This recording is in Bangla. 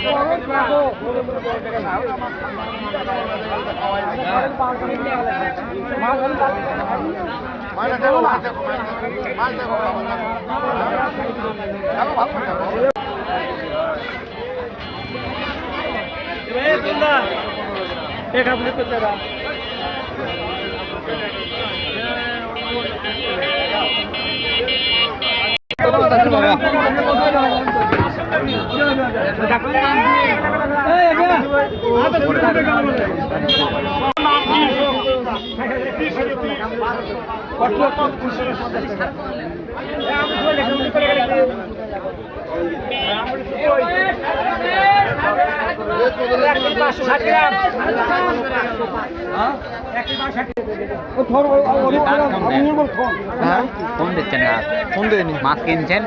ফোন দিচ্ছেন না ফোন দেয়নি। মাছ কিনছেন?